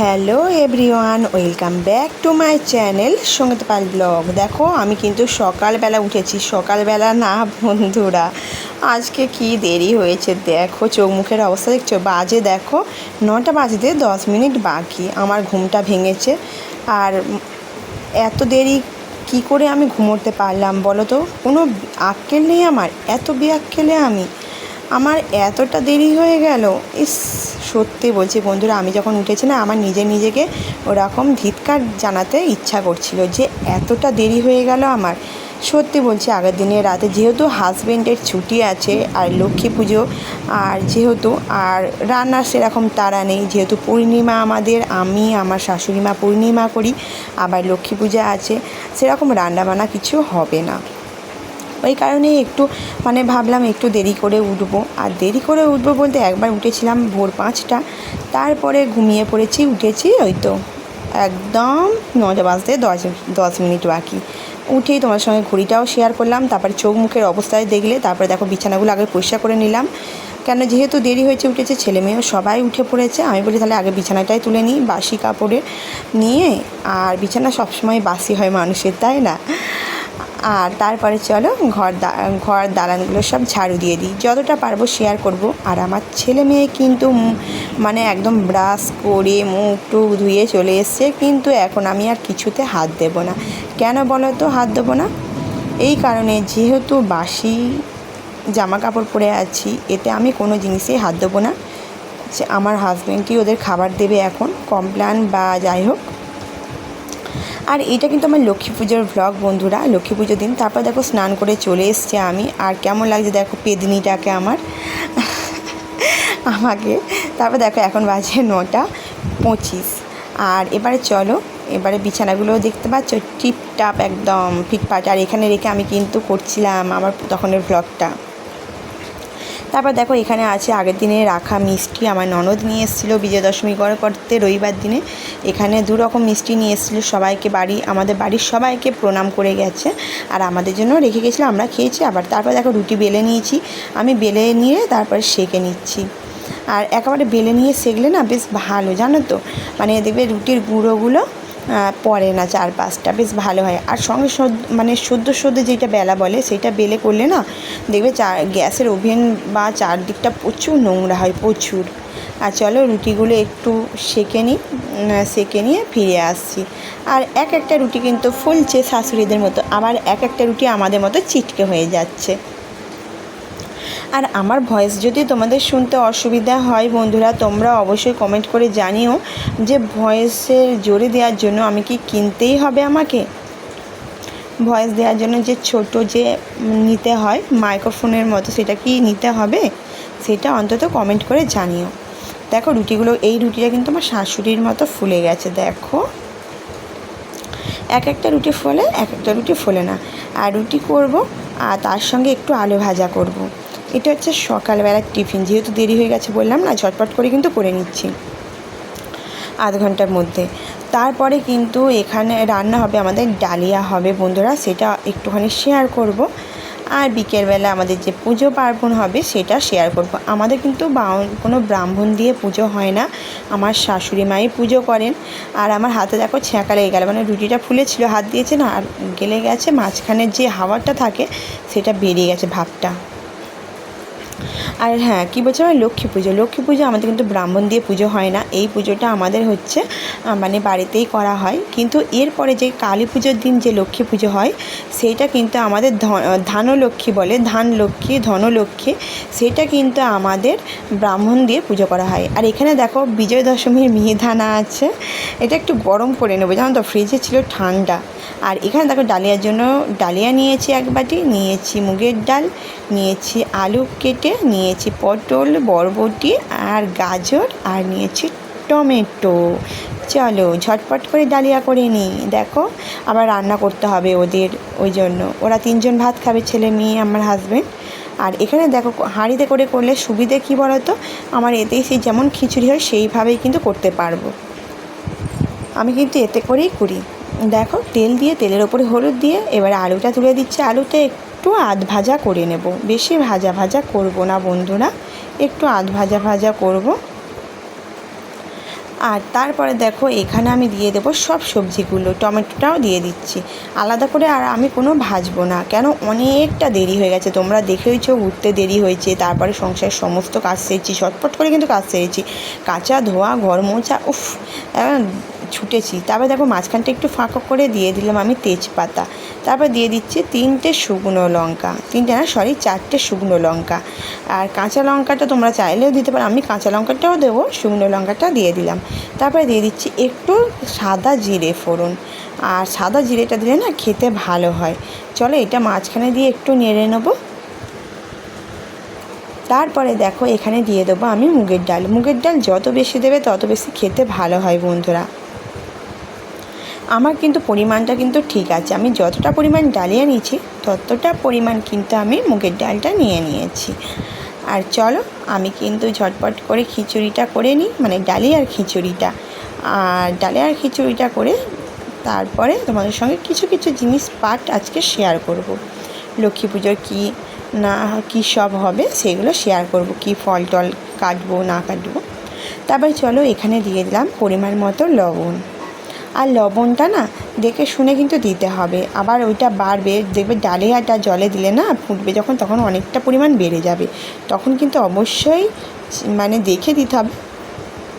Hello everyone, welcome back to my channel Sangita Pal vlog. দেখো, আমি কিন্তু সকালবেলা উঠেছি। সকালবেলা না, বন্ধুরা, আজকে কি দেরি হয়েছে? দেখো, চোখ মুখের অবস্থা দেখছ? বাজে, দেখো, নটা বাজতে দশ মিনিট বাকি। আমার ঘুমটা ভেঙেছে। আর এত দেরি কি করে আমি ঘুমোতে পারলাম বলো তো? কোনো আক্কেল নেই আমার। এত বেআক্কেলে আমি। আমার এতটা দেরি হয়ে গেল। ইস, সত্যি বলছি বন্ধুরা, আমি যখন উঠেছি না, আমার নিজে নিজেকে ওরকম ধিৎকার জানাতে ইচ্ছা করছিল যে এতটা দেরি হয়ে গেল আমার। সত্যি বলছি, আগের দিনে রাতে যেহেতু হাজব্যান্ডের ছুটি আছে আর লক্ষ্মী পুজো আর যেহেতু আর রান্নার সেরকম তারা নেই, যেহেতু পূর্ণিমা আমাদের, আমি, আমার শাশুড়ি মা পূর্ণিমা করি, আবার লক্ষ্মী পূজা আছে, সেরকম রান্নাবান্না কিছু হবে না। ওই কারণে একটু মানে ভাবলাম একটু দেরি করে উঠবো। আর দেরি করে উঠবো বলতে একবার উঠেছিলাম ভোর পাঁচটা, তারপরে ঘুমিয়ে পড়েছি, উঠেছি ওই তো একদম নটা বাজতে দশ দশ মিনিট বাকি। উঠেই তোমার সঙ্গে ঘড়িটাও শেয়ার করলাম, তারপরে চোখ মুখের অবস্থায় দেখলে, তারপরে দেখো বিছানাগুলো আগে পরিষ্কার করে নিলাম। কেন যেহেতু দেরি হয়েছে, উঠেছে, ছেলে মেয়েও সবাই উঠে পড়েছে, আমি বলি তাহলে আগে বিছানাটাই তুলে নিই, বাসি কাপড়ে নিয়ে, আর বিছানা সবসময় বাসি হয় মানুষের, তাই না? আর তারপরে চলো ঘর ঘর দালানগুলো সব ঝাড়ু দিয়ে দিই। যতটা পারব শেয়ার করব। আর আমার ছেলে মেয়ে কিন্তু মানে একদম ব্রাশ করে মুখ টুক ধুয়ে চলে এসছে। কিন্তু এখন আমি আর কিছুতে হাত দেব না। কেন বলো তো হাত দেবো না? এই কারণে যেহেতু বাসি জামা কাপড় পরে আছি, এতে আমি কোনো জিনিসেই হাত দেবো না। আমার হাজব্যান্ডই ওদের খাবার দেবে এখন? কমপ্ল্যান বা যাই হোক। আর এটা কিন্তু আমার লক্ষ্মী পুজোর ভ্লগ বন্ধুরা। লক্ষ্মী পুজোর দিন তারপর দেখো স্নান করে চলে এসছে আমি। আর কেমন লাগছে দেখো পেদনিটাকে আমার? আমাকে। তারপর দেখো এখন বাজে নটা পঁচিশ। আর এবারে চলো, এবারে বিছানাগুলো দেখতে পাচ্ছ, টিপটাপ একদম ফিটফাট। আর এখানে রেখে আমি কিন্তু করছিলাম আমার তখনের ভ্লগটা তারপর দেখো, এখানে আছে আগের দিনে রাখা মিষ্টি। আমার ননদ নিয়ে এসেছিল বিজয় দশমী করে করতে রবিবার দিনে। এখানে দু রকম মিষ্টি নিয়ে এসেছিল। সবাইকে বাড়ি, আমাদের বাড়ির সবাইকে প্রণাম করে গেছে। আর আমাদের জন্য রেখে গেছিল, আমরা খেয়েছি। আবার তারপর দেখো, রুটি বেলে নিয়েছি। আমি বেলে নিয়ে তারপরে সেঁকে নিচ্ছি। আর একেবারে বেলে নিয়ে সেঁকলে না, বেশ ভালো, জানো তো? মানে দেখবে রুটির গুঁড়োগুলো পড়ে না চার পাঁচটা বেশ ভালো হয়। আর সঙ্গে মানে সদ্য সদ্য যেটা বেলা বলে, সেটা বেলে করলে না, দেখবে চা গ্যাসের ওভেন বা চারদিকটা প্রচুর নোংরা হয়, প্রচুর। আর চলো রুটিগুলো একটু সেঁকে নিই সেঁকে নিয়ে ফিরে আসছি। আর এক একটা রুটি কিন্তু ফুলছে শাশুড়িদের মতো। আবার এক একটা রুটি আমাদের মতো চিটকে হয়ে যাচ্ছে। আর আমার ভয়েস যদি তোমাদের শুনতে অসুবিধা হয়, বন্ধুরা, তোমরা অবশ্যই কমেন্ট করে জানিও যে ভয়েসের জোরে দেওয়ার জন্য আমি কি কিনতেই হবে আমাকে? ভয়েস দেওয়ার জন্য যে ছোট যে নিতে হয় মাইক্রোফোনের মতো সেটা কি নিতে হবে? সেটা অন্তত কমেন্ট করে জানিও। দেখো, রুটিগুলো, এই রুটিটা কিন্তু আমার শাশুড়ির মতো ফুলে গেছে, দেখো। এক একটা রুটি ফোলে, এক একটা রুটি ফোলে না। আর রুটি করব, আর তার সঙ্গে একটু আলু ভাজা করব। এটা হচ্ছে সকালবেলার টিফিন। যেহেতু দেরি হয়ে গেছে বললাম না, ঝটপট করে কিন্তু করে নিচ্ছি আধ ঘণ্টার মধ্যে। তারপরে কিন্তু এখানে রান্না হবে আমাদের ডালিয়া হবে বন্ধুরা, সেটা একটুখানি শেয়ার করব। আর বিকেলবেলা আমাদের যে পুজো পার্বণ হবে, সেটা শেয়ার করব। আমাদের কিন্তু কোনো ব্রাহ্মণ দিয়ে পুজো হয় না। আমার শাশুড়ি মাই পুজো করেন। আর আমার হাতে দেখো ছ্যাঁকা লেগে গেল মানে রুটিটা ফুলেছিল, হাত দিয়েছে না, আর গেলে গেছে মাঝখানের যে হাওয়াটা থাকে, সেটা বেরিয়ে গেছে ভাবটা। আর হ্যাঁ কী বলছে আমার লক্ষ্মী পুজো। লক্ষ্মী পুজো আমাদের কিন্তু ব্রাহ্মণ দিয়ে পুজো হয় না। এই পুজোটা আমাদের হচ্ছে মানে বাড়িতেই করা হয়। কিন্তু এরপরে যে কালী পুজোর দিন যে লক্ষ্মী পুজো হয়, সেইটা কিন্তু আমাদের ধানলক্ষ্মী বলে ধান লক্ষ্মী ধনলক্ষ্মী, সেটা কিন্তু আমাদের ব্রাহ্মণ দিয়ে পুজো করা হয়। আর এখানে দেখো বিজয় দশমীর মিহিদানা আছে। এটা একটু গরম করে নেব, জানো তো ফ্রিজে ছিল ঠান্ডা। আর এখানে দেখো ডালিয়ার জন্য ডালিয়া নিয়েছি এক বাটি, নিয়েছি মুগের ডাল নিয়েছি আলু কেটে, নিয়েছি পটল, বরবটি আর গাজর আর নিয়েছি টমেটো। চলো ঝটপট করে ডালিয়া করে নিই। দেখো, আবার রান্না করতে হবে ওদের ওই জন্য। ওরা তিনজন ভাত খাবে, ছেলে, মেয়ে, আমার হাজব্যান্ড আর এখানে দেখো, হাঁড়িতে করে করলে সুবিধে কী বলো তো আমার এতেই সেই যেমন খিচুড়ি হয়, সেইভাবেই কিন্তু করতে পারব। আমি কিন্তু এতে করেই করি। দেখো, তেল দিয়ে, তেলের ওপরে হলুদ দিয়ে এবার আলুটা তুলে দিচ্ছে। আলুটা একটু আধ ভাজা করে নেব। বেশি ভাজা ভাজা করব না বন্ধুরা, একটু আধ ভাজা ভাজা করব। আর তারপরে দেখো, এখানে আমি দিয়ে দেবো সব সবজিগুলো, টমেটোটাও দিয়ে দিচ্ছি। আলাদা করে আর আমি কোনো ভাজবো না। কেন? অনেকটা দেরি হয়ে গেছে। তোমরা দেখেইছো, উঠতে দেরি হয়েছে, তারপরে সংসারের সমস্ত কাজ সেরেছি চটপট করে কিন্তু কাজ সেরেছি। কাঁচা ধোয়া ঘর মোছা উফ ছুটেছি। তারপর দেখো মাঝখানটা একটু ফাঁকা করে দিয়ে দিলাম আমি তেজপাতা। তারপর দিয়ে দিচ্ছি তিনটে শুকনো লঙ্কা। তিনটে না সরি চারটে শুকনো লঙ্কা। আর কাঁচা লঙ্কাটা তোমরা চাইলেও দিতে পারো। আমি কাঁচা লঙ্কাটাও দেবো, শুকনো লঙ্কাটা দিয়ে দিলাম। তারপরে দিয়ে দিচ্ছি একটু সাদা জিরে ফোড়ন। আর সাদা জিরেটা দিলে না খেতে ভালো হয়। চলো এটা মাঝখানে দিয়ে একটু নেড়ে নেব। তারপরে দেখো এখানে দিয়ে দেবো আমি মুগের ডাল। মুগের ডাল যত বেশি দেবে তত বেশি খেতে ভালো হয় বন্ধুরা। আমার কিন্তু পরিমাণটা কিন্তু ঠিক আছে। আমি যতটা পরিমাণ ডালিয়া নিয়েছি, ততটা পরিমাণ কিন্তু আমি মুগের ডালটা নিয়ে নিয়েছি। আর চলো, আমি কিন্তু ঝটপট করে খিচুড়িটা করে নিই মানে ডালিয়ার খিচুড়িটা। আর ডালিয়ার খিচুড়িটা করে তারপরে তোমাদের সঙ্গে কিছু কিছু জিনিস পার্ট আজকে শেয়ার করব। লক্ষ্মী পুজোর কী না, কী সব হবে সেগুলো শেয়ার করব। কী ফল টল কাটবো, না কাটবো। তারপরে চলো, এখানে দিয়ে দিলাম পরিমাণ মতো লবণ। আর লবণটা না দেখে শুনে কিন্তু দিতে হবে। আবার ওইটা বাড়বে, দেখবে ডালিয়াটা জলে দিলে না ফুটবে যখন, তখন অনেকটা পরিমাণ বেড়ে যাবে। তখন কিন্তু অবশ্যই মানে দেখে দিতে হবে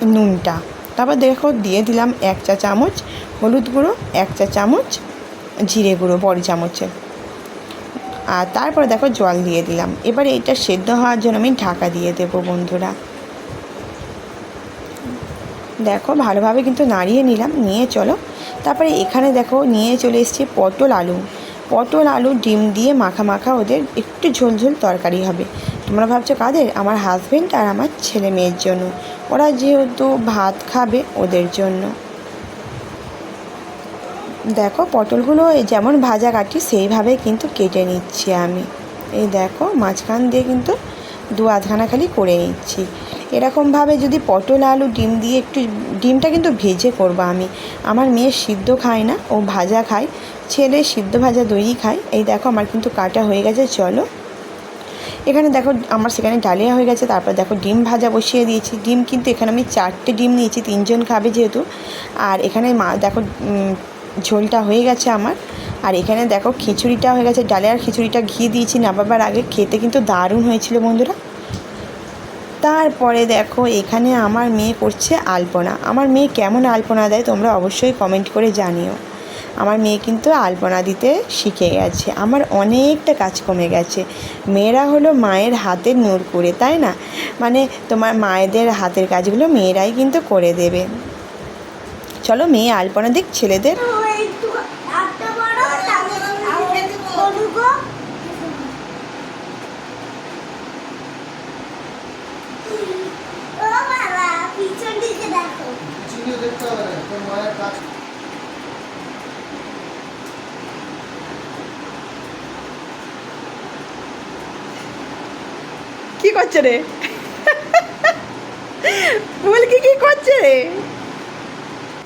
নুনটা। তারপর দেখো দিয়ে দিলাম এক চা চামচ হলুদ গুঁড়ো, এক চা চামচ জিরে গুঁড়ো, বড় চামচের। আর তারপরে দেখো জল দিয়ে দিলাম। এবারে এটা সেদ্ধ হওয়ার জন্য আমি ঢাকা দিয়ে দেবো বন্ধুরা। দেখো, ভালোভাবে কিন্তু নাড়িয়ে নিলাম, নিয়ে চলো। তারপরে এখানে দেখো, নিয়ে চলে এসেছি পটল আলু। পটল আলু, ডিম দিয়ে মাখা মাখা ওদের একটু ঝোল ঝোল তরকারি হবে। তোমরা ভাবছ কাদের? আমার হাজব্যান্ড আর আমার ছেলে মেয়ের জন্য। ওরা যেহেতু ভাত খাবে ওদের জন্য। দেখো, পটলগুলো যেমন ভাজা কাটি সেইভাবে কিন্তু কেটে নিচ্ছি আমি। এই দেখো, মাঝখান দিয়ে কিন্তু দু আধখানা খালি করে নিচ্ছি। এরকমভাবে যদি পটল, আলু, ডিম দিয়ে একটু, ডিমটা কিন্তু ভেজে করব আমি। আমার মেয়ে সিদ্ধ খায় না, ও ভাজা খায়, ছেলে সিদ্ধ ভাজা দই খায়। এই দেখো আমার কিন্তু কাটা হয়ে গেছে, চলো। এখানে দেখো আমার সেখানে ডালিয়া হয়ে গেছে, তারপর দেখো ডিম ভাজা বসিয়ে দিয়েছি। ডিম কিন্তু এখানে আমি চারটে ডিম নিয়েছি, তিনজন খাবে যেহেতু। আর এখানে মা, দেখো ঝোলটা হয়ে গেছে আমার। আর এখানে দেখো খিচুড়িটা হয়ে গেছে, ডালিয়ার খিচুড়িটা ঘি দিয়েছি নামাবার আগে। খেতে কিন্তু দারুণ হয়েছিল বন্ধুরা। তারপরে দেখো, এখানে আমার মেয়ে করছে আলপনা। আমার মেয়ে কেমন আলপনা দেয় তোমরা অবশ্যই কমেন্ট করে জানিও। আমার মেয়ে কিন্তু আলপনা দিতে শিখে গেছে। আমার অনেকটা কাজ কমে গেছে। মেয়েরা হলো মায়ের হাতের নূর করে তাই না? মানে তোমার মায়েদের হাতের কাজগুলো মেয়েরাই কিন্তু করে দেবে। চলো মেয়ে আলপনা দিক, ছেলেদের পিছনে দেখতে হবে না তোর কি করছে রে? ফুলকি কি করছে রে?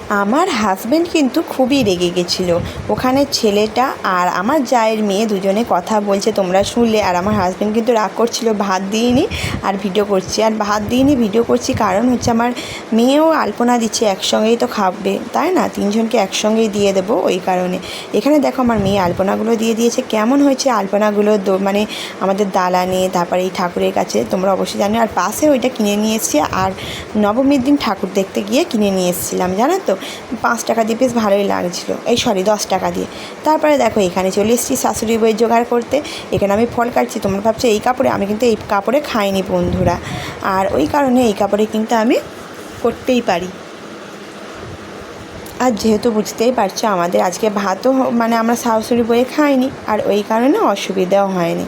আমার হাজব্যান্ড কিন্তু খুবই রেগে গেছিল। ওখানে ছেলেটা আর আমার জায়ের মেয়ে দুজনে কথা বলছে, তোমরা শুনলে। আর আমার হাজব্যান্ড কিন্তু রাগ করছিল, ভাত দিইনি আর ভিডিও করছি। আর ভাত দিইনি ভিডিও করছি কারণ হচ্ছে আমার মেয়েও আলপনা দিচ্ছে, একসঙ্গেই তো খাবে। তাই না? তিনজনকে একসঙ্গেই দিয়ে দেবো ওই কারণে। এখানে দেখো আমার মেয়ে আলপনাগুলো দিয়ে দিয়েছে। কেমন হয়েছে আলপনাগুলো মানে আমাদের দালানে, তারপরে এই ঠাকুরের কাছে, তোমরা অবশ্যই জানো। আর পাশে ওইটা কিনে নিয়ে এসেছি। আর নবমীর দিন ঠাকুর দেখতে গিয়ে কিনে নিয়ে এসেছিলাম, জানো তো? পাঁচ টাকা দিয়ে বেশ ভালোই লাগছিল। এই সরি দশ টাকা দিয়ে। তারপরে দেখো, এখানে চলে এসেছি শাশুড়ি বইয়ের জোগাড় করতে। এখানে আমি ফল কাটছি, তোমরা ভাবছ এই কাপড়ে আমি কিন্তু এই কাপড়ে খাইনি বন্ধুরা। আর ওই কারণে এই কাপড়ে কিন্তু আমি করতেই পারি। আর যেহেতু বুঝতেই পারছ, আমাদের আজকে ভাতও মানে আমরা শাশুড়ি বইয়ে খাইনি, আর ওই কারণে অসুবিধাও হয়নি।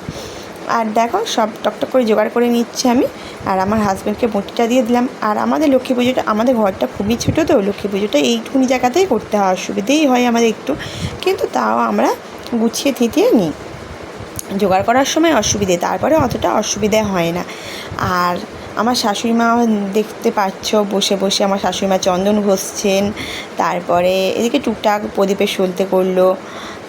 আর দেখো সব টকটক করে জোগাড় করে নিচ্ছি আমি। আর আমার হাজব্যান্ডকে মুটিটা দিয়ে দিলাম। আর আমাদের লক্ষ্মী পুজোটা, আমাদের ঘরটা খুবই ছোটো তো, লক্ষ্মী পুজোটা এইটুকুনি জায়গাতেই করতে হয়। অসুবিধেই হয় আমাদের একটু। কিন্তু তাও আমরা গুছিয়ে থিতিয়ে নিই। জোগাড় করার সময় অসুবিধে, তারপরে অতটা অসুবিধে হয় না। আর আমার শাশুড়ি মা দেখতে পাচ্ছ, বসে বসে আমার শাশুড়ি মা চন্দন ঘষছেন। তারপরে এদিকে টুকটাক প্রদীপে সলতে করল।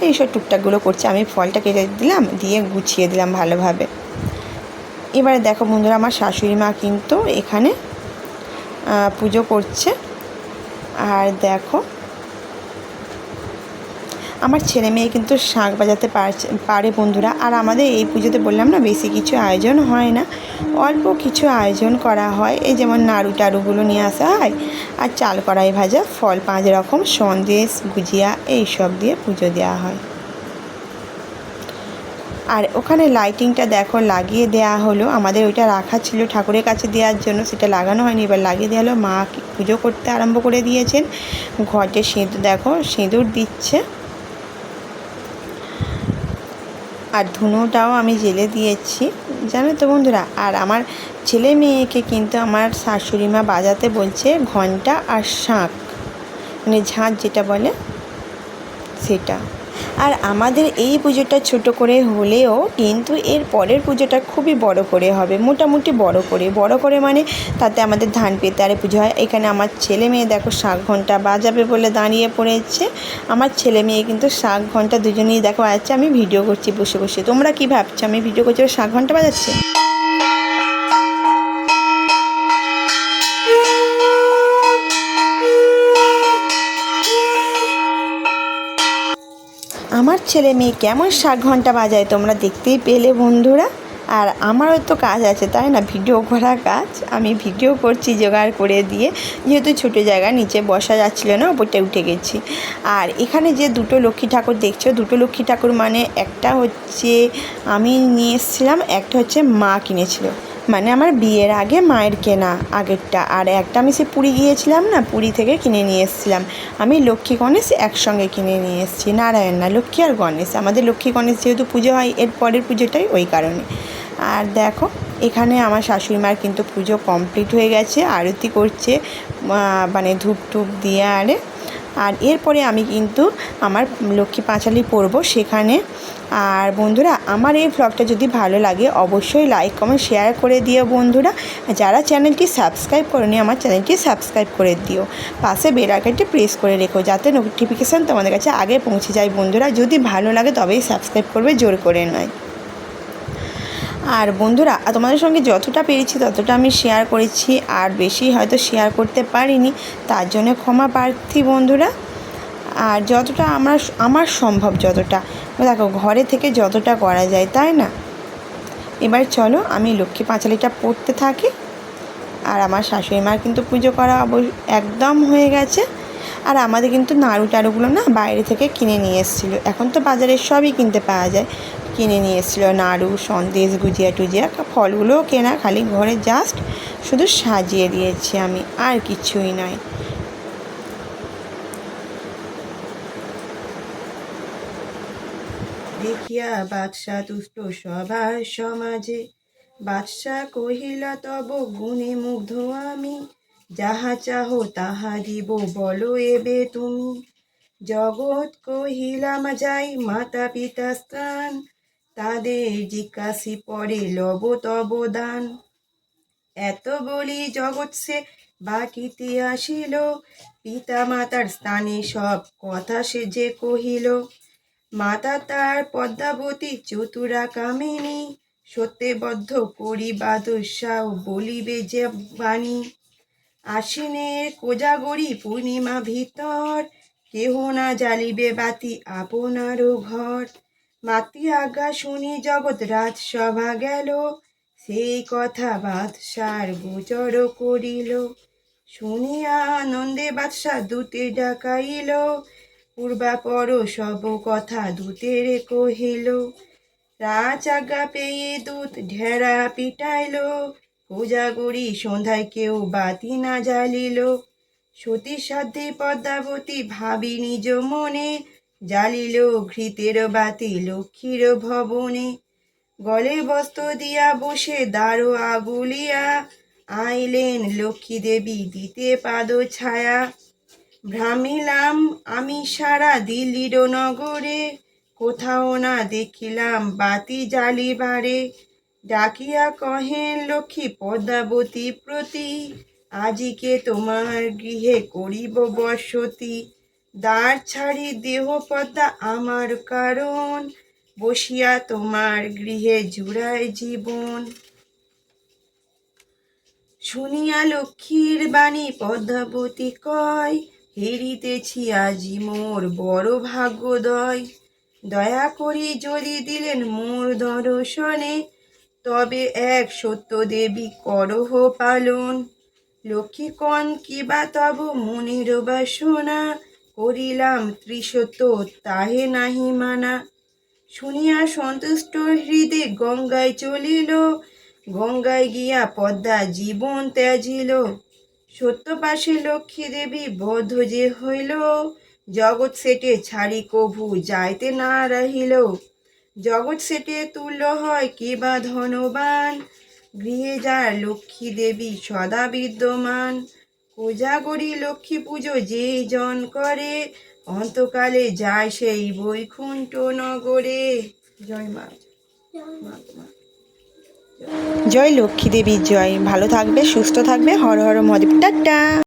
এইসব টুকটাকগুলো করছে। আমি ফলটা কেটে দিলাম, দিয়ে গুছিয়ে দিলাম ভালোভাবে। এবারে দেখো বন্ধুরা, আমার শাশুড়ি মা কিন্তু এখানে পুজো করছে। আর দেখো আমার ছেলে মেয়ে কিন্তু শাঁখ বাজাতে পারে বন্ধুরা। আর আমাদের এই পুজোতে বললাম না, বেশি কিছু আয়োজন হয় না। অল্প কিছু আয়োজন করা হয়। এই যেমন নাড়ু টাড়ুগুলো নিয়ে আসা হয়, আর চাল কড়াই ভাজা, ফল পাঁচ রকম, সন্দেশ, গুজিয়া, এইসব দিয়ে পুজো দেওয়া হয়। আর ওখানে লাইটিংটা দেখো, লাগিয়ে দেওয়া হলো। আমাদের ওইটা রাখা ছিল ঠাকুরের কাছে দেওয়ার জন্য, সেটা লাগানো হয়নি। এবার লাগিয়ে দেওয়া হলো। মা পুজো করতে আরম্ভ করে দিয়েছেন। ঘটে সিঁদুর, দেখো, সিঁদুর দিচ্ছে। আর ধুনোটাও আমি জেলে দিয়েছি। জানো তো বন্ধুরা, আর আমার ছেলে মেয়েকে কিন্তু আমার শাশুড়ি মা বাজাতে বলছে ঘণ্টা আর শাঁখ। মানে ঝাঁঝ যেটা বলে, সেটা। আর আমাদের এই পুজোটা ছোট করে হলেও কিন্তু এর পরের পুজোটা খুবই বড় করে হবে, মোটামুটি বড় করে। বড় করে মানে তাতে আমাদের ধান পেতে আরে পুজো হয়। এখানে আমার ছেলে মেয়ে দেখো শাক ঘণ্টা বাজাবে বলে দাঁড়িয়ে পড়েছে। আমার ছেলে মেয়ে কিন্তু শাক ঘণ্টা দুজনেই দেখো আছে আমি ভিডিও করছি বসে বসে। তোমরা কি ভাবছ? আমি ভিডিও করছি শাক ঘণ্টা বাজাচ্ছে? ছেলে মেয়ে কেমন শাক ঘণ্টা বাজায় তোমরা দেখতেই পেলে বন্ধুরা। আর আমারও তো কাজ আছে, তাই না? ভিডিও করা কাজ। আমি ভিডিও করছি জোগাড় করে দিয়ে, যেহেতু ছোটো জায়গা, নিচে বসা যাচ্ছিল না ওপরটা উঠে গেছি। আর এখানে যে দুটো লক্ষ্মী ঠাকুর দেখছ, দুটো লক্ষ্মী ঠাকুর মানে একটা হচ্ছে আমি নিয়ে এসেছিলাম, একটা হচ্ছে মা কিনেছিল। মানে আমার বিয়ের আগে মায়ের কেনা আগেরটা। আর একটা আমি সে পুরী গিয়েছিলাম না, পুরী থেকে কিনে নিয়ে এসেছিলাম। আমি লক্ষ্মী গণেশ একসঙ্গে কিনে নিয়ে এসেছি। নারায়ণ না, লক্ষ্মী আর গণেশ। আমাদের লক্ষ্মী গণেশ যেহেতু পুজো হয়, এর পরের পুজোটাই ওই কারণে। আর দেখো, এখানে আমার শাশুড়ি মার কিন্তু পুজো কমপ্লিট হয়ে গেছে। আরতি করছে মানে ধূপ টুপ দিয়ে আরে আর এরপরে আমি কিন্তু আমার লক্ষ্মী পাঁচালি পরবো সেখানে। আর বন্ধুরা, আমার এই ভ্লগটা যদি ভালো লাগে, অবশ্যই লাইক কমেন্ট শেয়ার করে দিও বন্ধুরা। যারা চ্যানেলটি সাবস্ক্রাইব করেনি, আমার চ্যানেলটি সাবস্ক্রাইব করে দিও। পাশে বেল আইকনটি প্রেস করে রেখো, যাতে নোটিফিকেশান তোমাদের কাছে আগে পৌঁছে যায় বন্ধুরা। যদি ভালো লাগে তবেই সাবস্ক্রাইব করবে, জোর করে নয়। আর বন্ধুরা, তোমাদের সঙ্গে যতটা পেরেছি ততটা আমি শেয়ার করেছি। আর বেশি হয়তো শেয়ার করতে পারিনি, তার জন্য ক্ষমা প্রার্থী বন্ধুরা। আর যতটা আমরা, আমার সম্ভব যতটা। দেখো, ঘরে থেকে যতটা করা যায়, তাই না? এবার চলো, আমি লক্ষ্মী পাঁচালিটা পড়তে থাকি। আর আমার শাশুড়ি মার কিন্তু পুজো করা একদম হয়ে গেছে। আর আমাদের কিন্তু নাড়ু টাড়ুগুলো না বাইরে থেকে কিনে নিয়ে এসেছিল। এখন তো বাজারে সবই কিনতে পাওয়া যায়। কিনে নিয়ে এসেছিল, নাড়ু, সন্দেশ, গুজিয়া টুজিয়া ফলগুলোও কেনা খালি ঘরে জাস্ট শুধু সাজিয়ে দিয়েছি আমি, আর কিছুই নয়। দেখিয়া বাদশা তুষ্ট সবার সমাজে, বাদশা কহিলা, তব গুণে মুগ্ধ আমি, যাহা চাহ তাহা দিব, বলো এবে তুমি। জগৎ কহিলাম যাই মাতা পিতা স্থান তাদের জিজ্ঞাসি পরে লব তব দান? এত বলি জগৎ সে বাকিতে আসিল পিতা মাতার স্থানে সব কথা সে যে কহিল। মাতা তার পদ্মাবতী চতুরা কামিনী সত্যবদ্ধ করি বাদশাহ বলিবে যে বাণী। আশ্বিনের কোজাগরি পূর্ণিমা ভিতর, কেহ না জ্বালিবে বাতি আপনারও ঘর। মাতৃ আজ্ঞা শুনি জগৎ রাজসভা গেল। সেই কথা বাদশার গোচর করিল। শুনিয়া আনন্দে বাদশাহ দূতে ডাকাইল। পূর্বাপর সব কথা দূতের কহিল। রাজ আজ্ঞা পেয়ে দূত ঢেরা পিটাইল। কোজাগরি সন্ধ্যায় কেউ বাতি না জ্বালিল। সতী সাধ্যে পদ্মাবতী ভাবি নিজ মনে জ্বালিল ঘৃতের বাতি লক্ষ্মীর ভবনে। গলে বস্ত্র দিয়া বসে দাঁড়ো আগুলিয়া। আইলেন লক্ষ্মী দেবী দিতে পাদ ছায়া। ভ্রামিলাম, আমি সারা দিল্লির নগরে। কোথাও না দেখিলাম বাতি জ্বালিবারে ডাকিয়া কহেন, লক্ষ্মী, পদ্মাবতী প্রতি। আজিকে তোমার গৃহে করিব বসতি? দ্বার ছাড়ি দেহ পদ্মা আমার কারণ, বসিয়া তোমার গৃহে জুড়ায় জীবন। শুনিয়া লক্ষ্মীর বাণী পদ্মাবতী কয়, হেরিতেছি আজি মোর বড় ভাগ্যোদয়। দয়া করি যদি দিলেন মোর দর্শনে, তবে এক সত্য দেবী করহ পালন। লক্ষ্মীকণ কিবা তব মনের বাসনা করিলাম ত্রিসত্য তাহে নাহি মানা। শুনিয়া সন্তুষ্ট হৃদে গঙ্গায় চলিল, গঙ্গায় গিয়া পদ্মা জীবন ত্যাজিল। সত্য পাশে লক্ষ্মী দেবী বদ্ধ যে হইল, জগৎ সেটে ছাড়ি কভু যাইতে না রহিল। জগৎ সেটে তুল্য হয় কিবা ধনবান, গৃহে যার লক্ষ্মী দেবী সদা বিদ্যমান। কোজাগরী লক্ষ্মী পুজো যে জন করে, অন্তকালে যায় সেই বৈকুণ্ঠ নগরে। জয় মা। জয় লক্ষ্মী দেবী, জয়। ভালো থাকবে, সুস্থ থাকবে। হর হর মহাদেব। টাটা।